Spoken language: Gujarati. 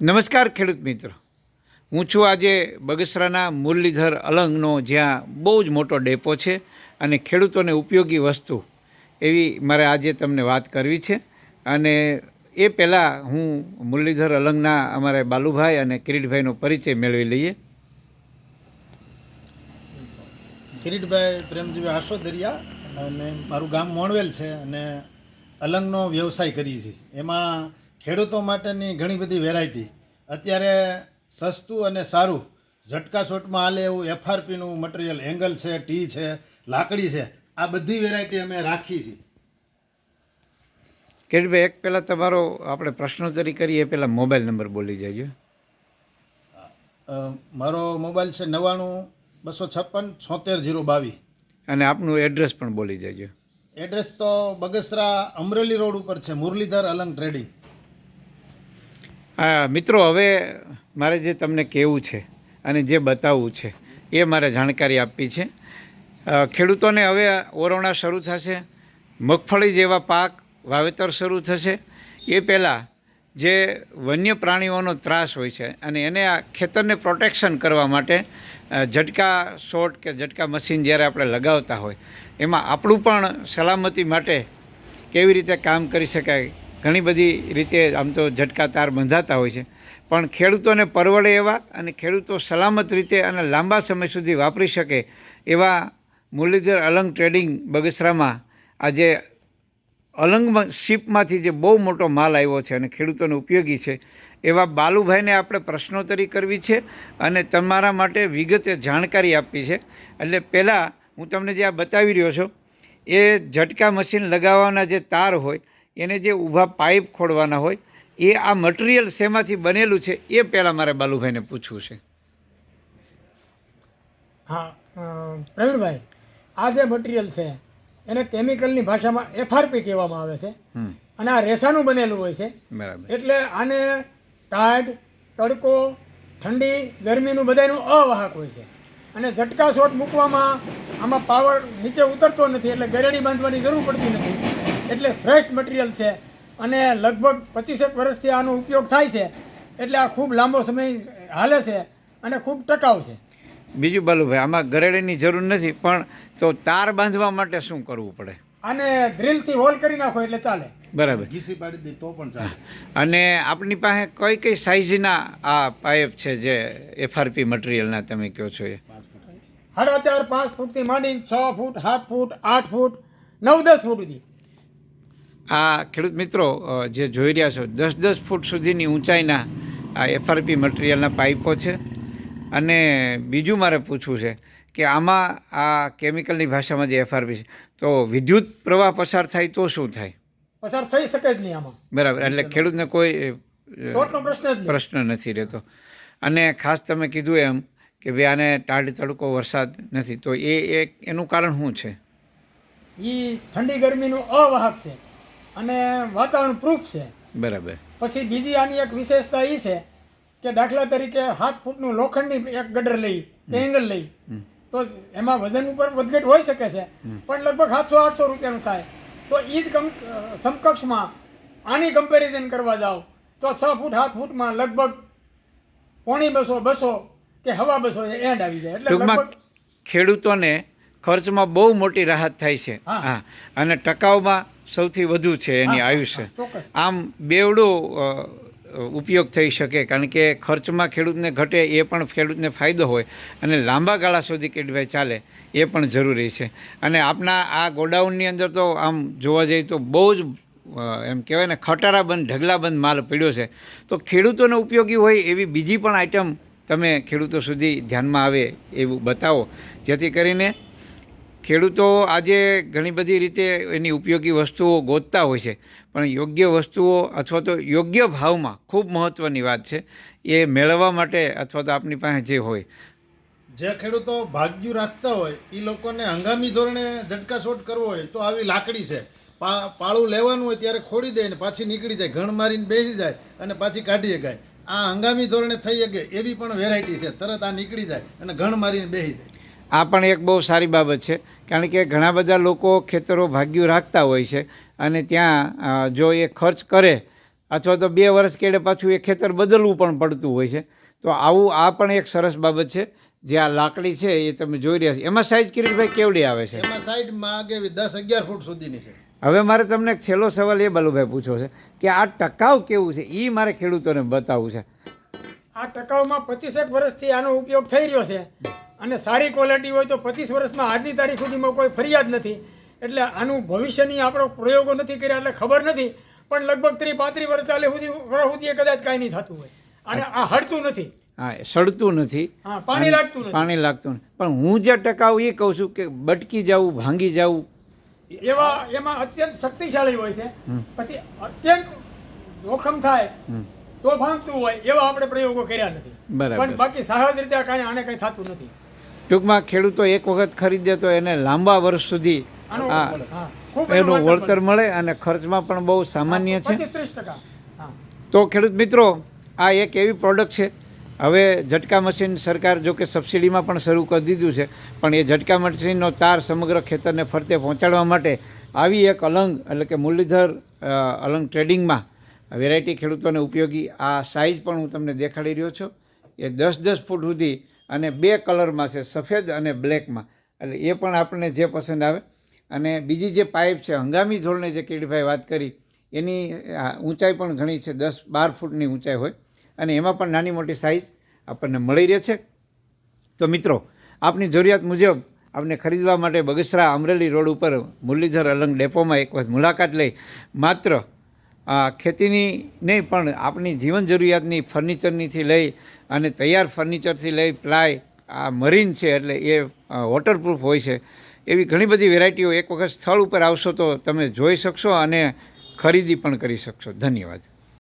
નમસ્કાર ખેડૂત મિત્રો. હું છું આજે બગસરાના મુરલીધર અલંગનો જ્યાં બહુ જ મોટો ડેપો છે અને ખેડૂતોને ઉપયોગી વસ્તુ એવી મારે આજે તમને વાત કરવી છે. અને એ પહેલાં હું મુરલીધર અલંગના અમારે બાલુભાઈ અને કિરીટભાઈનો પરિચય મેળવી લઈએ. કિરીટભાઈ પ્રેમજીભાઈ આશોદરિયા અને મારું ગામ મોણવેલ છે અને અલંગનો વ્યવસાય કરીએ છીએ. એમાં ખેડૂતો માટેની ઘણી બધી વેરાયટી. અત્યારે સસ્તું અને સારું. ઝટકા શોટમાં હાલે એવું એફઆરપીનું મટીરિયલ એંગલ છે ટી છે લાકડી છે આ બધી વેરાયટી અમે રાખી છીએ. કિરીટભાઈ એક પહેલાં તમારો આપણે પ્રશ્નોત્તરી કરીએ પહેલાં મોબાઈલ નંબર બોલી જજો. મારો મોબાઈલ છે નવ્વાણું બસો છપ્પન છોતેર જીરો બાવીસ. અને આપનું એડ્રેસ પણ બોલી જજો. એડ્રેસ તો બગસરા અમરેલી રોડ ઉપર છે મુરલીધર અલંગ ટ્રેડિંગ હા મિત્રો, હવે મારે જે તમને કહેવું છે અને જે બતાવવું છે, એ મારે જાણકારી આપવી છે. ખેડૂતોને હવે ઓરવણા શરૂ થશે, મગફળી જેવા પાક વાવેતર શરૂ થશે. એ પહેલાં જે વન્ય પ્રાણીઓનો ત્રાસ હોય છે અને એને આ ખેતરને પ્રોટેક્શન કરવા માટે ઝટકા શોટ કે ઝટકા મશીન જ્યારે આપણે લગાવતા હોય, એમાં આપણું પણ સલામતી માટે કેવી રીતે કામ કરી શકાય ઘણી બધી રીતે આમ તો ઝટકા તાર બંધાતા હોય છે. પણ ખેડૂતોને પરવડે એવા અને ખેડૂતો સલામત રીતે અને લાંબા સમય સુધી વાપરી શકે એવા મુરલીધર અલંગ ટ્રેડિંગ બગસરામાં આજે અલંગ શીપમાંથી જે બહુ મોટો માલ આવ્યો છે અને ખેડૂતોને ઉપયોગી છે, એવા બાલુભાઈને આપણે પ્રશ્નોત્તરી કરવી છે અને તમારા માટે વિગતે જાણકારી આપવી છે. એટલે પહેલાં હું તમને જે આ બતાવી રહ્યો છું, એ ઝટકા મશીન લગાવવાના જે તાર હોય એને જે ઊભા પાઇપ ખોડવાના હોય એ આ મટીરિયલ શેમાંથી બનેલું છે એ પહેલાં મારે બાલુભાઈને પૂછવું છે. હા પ્રવીણભાઈ આ જે મટીરિયલ છે એને કેમિકલની ભાષામાં એફઆરપી કહેવામાં આવે છે. અને આ રેસાનું બનેલું હોય છે. એટલે આને ટાઢ તડકો ઠંડી ગરમીનું બધાનું અવાહક હોય છે. અને ઝટકા શોટ મૂકવામાં આમાં પાવર નીચે ઉતરતો નથી એટલે ગરેડી બાંધવાની જરૂર પડતી નથી. એટલે શ્રેષ્ઠ મટીરિયલ છે. અને લગભગ પચીસેક વર્ષથી આનો ઉપયોગ થાય છે. એટલે આ ખૂબ લાંબો સમય હાલે છે અને ખૂબ ટકાઉ છે. બીજું બાલુભાઈ આમાં ગરેડીની જરૂર નથી પણ તો તાર બાંધવા માટે શું કરવું પડે? અને ડ્રીલથી હોલ કરી નાખો એટલે ચાલે. બરાબર. ઘીસી પાડી દે તો પણ ચાલે. અને આપણી પાસે કઈ કઈ સાઇઝના આ પાઇપ છે જે એફઆરપી મટીરિયલના તમે કહો છો એ? પાંચ સાડા ચાર પાંચ ફૂટથી માંડીને છ ફૂટ સાત ફૂટ આઠ ફૂટ નવ દસ ફૂટ સુધી. આ ખેડૂત મિત્રો જે જોઈ રહ્યા છો દસ દસ ફૂટ સુધીની ઊંચાઈના આ એફઆરપી મટીરિયલના પાઇપો છે. અને બીજું મારે પૂછવું છે કે આમાં આ કેમિકલની ભાષામાં જે એફઆરપી છે તો વિદ્યુત પ્રવાહ પસાર થાય તો શું થાય? પસાર થઈ શકે જ નહીં આમાં. બરાબર એટલે ખેડૂતને કોઈ પ્રશ્ન પ્રશ્ન નથી રહેતો. અને ખાસ તમે કીધું એમ કે ભાઈ આને ટાઢ તડકો વરસાદ નથી તો એ એક એનું કારણ શું છે? એ ઠંડી ગરમીનું અવાહક છે. અને વાતાવરણ પ્રૂફ છે. બરાબર. પછી બીજી આની એક વિશેષતા એ છે કે દાખલા તરીકે સાત ફૂટનું લોખંડની એક ગડર લઈ એંગલ લઈ તો એમાં વજન ઉપર વધઘટ હોઈ શકે છે. પણ લગભગ સાતસો આઠસો રૂપિયાનું થાય. તો એ જ સમકક્ષમાં આની કમ્પેરિઝન કરવા જાઓ તો છ ફૂટ સાત ફૂટમાં લગભગ પોણી બસો બસો કે હવા બસો એન્ડ આવી જાય. એટલે લગભગ ખેડૂતોને ખર્ચમાં બહુ મોટી રાહત થાય છે. હા. અને ટકાઉમાં સૌથી વધુ છે એની આયુષ્ય. આમ બેવડો ઉપયોગ થઈ શકે કારણ કે ખર્ચમાં ખેડૂતને ઘટે એ પણ ખેડૂતને ફાયદો હોય. અને લાંબા ગાળા સુધી કેડવાય ચાલે એ પણ જરૂરી છે. અને આપના આ ગોડાઉનની અંદર તો આમ જોવા જઈએ તો બહુ જ એમ કહેવાય ને ખટારાબંધ ઢગલાબંધ માલ પડ્યો છે. તો ખેડૂતોને ઉપયોગી હોય એવી બીજી પણ આઇટમ તમે ખેડૂતો સુધી ધ્યાનમાં આવે એવું બતાવો. જેથી કરીને ખેડૂતો આજે ઘણી બધી રીતે એની ઉપયોગી વસ્તુઓ ગોતતા હોય છે, પણ યોગ્ય વસ્તુઓ અથવા તો યોગ્ય ભાવમાં ખૂબ મહત્ત્વની વાત છે, એ મેળવવા માટે અથવા તો આપની પાસે જે હોય. જે ખેડૂતો ભાગ્યું રાખતા હોય એ લોકોને હંગામી ધોરણે ઝટકાશોટ કરવો હોય, તો આવી લાકડી છે. પા, પાળું લેવાનું હોય ત્યારે ખોડી દે ને પાછી નીકળી જાય, ઘણ મારીને બેસી જાય અને પાછી કાઢી શકાય આ હંગામી ધોરણે થઈ શકે એવી પણ વેરાયટી છે, તરત આ નીકળી જાય અને ઘણ મારીને બેસી જાય. આ પણ એક બહુ સારી બાબત છે. કારણ કે ઘણા બધા લોકો ખેતરો ભાગ્યું રાખતા હોય છે અને ત્યાં જો એ ખર્ચ કરે અથવા તો બે વર્ષ કેડે પાછું એ ખેતર બદલવું પણ પડતું હોય છે. તો આવું આ પણ એક સરસ બાબત છે. જે આ લાકડી છે એ તમે જોઈ રહ્યા છો. એમાં સાઈઝ કિરીટભાઈ કેવડી આવે છે? એમાં સાઈડમાં આગે દસ અગિયાર ફૂટ સુધીની છે. હવે મારે તમને એક છેલ્લો સવાલ એ બાલુભાઈ પૂછવો છે કે આ ટકાઉ કેવું છે? એ મારે ખેડૂતોને બતાવવું છે. આ ટકાઉમાં પચીસેક વર્ષથી આનો ઉપયોગ થઈ રહ્યો છે. અને સારી ક્વોલિટી હોય તો પચીસ વર્ષમાં આજની તારીખ સુધીમાં કોઈ ફરિયાદ નથી. એટલે આનું ભવિષ્યની આપણો પ્રયોગો નથી કર્યા એટલે ખબર નથી. પણ લગભગ ત્રી પાંત્રીસ વર્ષ ચાલે સુધી વર્ષ સુધી કદાચ કાંઈ નહીં થતું હોય. અને આ હડતું નથી. હા સડતું નથી. હા પાણી લાગતું નથી. પાણી લાગતું નથી. પણ હું જે ટકાઉ એ કહું છું કે બટકી જવું ભાંગી જવું. એવા એમાં અત્યંત શક્તિશાળી હોય છે. પછી અત્યંત જોખમ થાય. તો ભાંગતું હોય એવા આપણે પ્રયોગો કર્યા નથી. પણ બાકી સહજ રીતે આ કાંઈ આને કંઈ થતું નથી. ટૂંકમાં ખેડૂતો એક વખત ખરીદે તો એને લાંબા વર્ષ સુધી આ એનું વળતર મળે અને ખર્ચમાં પણ બહુ સામાન્ય છે. તો ખેડૂત મિત્રો આ એક એવી પ્રોડક્ટ છે. હવે ઝટકા મશીન સરકાર જો કે સબસિડીમાં પણ શરૂ કરી દીધું છે. પણ એ ઝટકા મશીનનો તાર સમગ્ર ખેતરને ફરતે પહોંચાડવા માટે આવી એક અલંગ એટલે કે મુરલીધર અલંગ ટ્રેડિંગમાં વેરાયટી ખેડૂતોને ઉપયોગી આ સાઇઝ પણ હું તમને દેખાડી રહ્યો છું. એ દસ દસ ફૂટ સુધી અને બે કલરમાં છે, સફેદ અને બ્લેકમાં એટલે એ પણ આપણને જે પસંદ આવે. અને બીજી જે પાઇપ છે, હંગામી ધોરણે જે કેડીભાઈ વાત કરી, એની ઊંચાઈ પણ ઘણી છે, દસ બાર ફૂટની ઊંચાઈ હોય. અને એમાં પણ નાની મોટી સાઇઝ આપણને મળી રહે છે. તો મિત્રો, આપની જરૂરિયાત મુજબ આપને ખરીદવા માટે બગસરા અમરેલી રોડ ઉપર મુરલીધર અલંગ ડેપોમાં એક વખત મુલાકાત લઈ માત્ર ખેતીની નહીં, પણ આપણી જીવન જરૂરિયાતની ફર્નિચરનીથી લઈ અને તૈયાર ફર્નિચરથી લઈ પ્લાય આ મરીન છે એટલે એ વોટરપ્રૂફ હોય છે. એવી ઘણી બધી વેરાયટીઓ એક વખત સ્થળ ઉપર આવશો તો તમે જોઈ શકશો અને ખરીદી પણ કરી શકશો. ધન્યવાદ.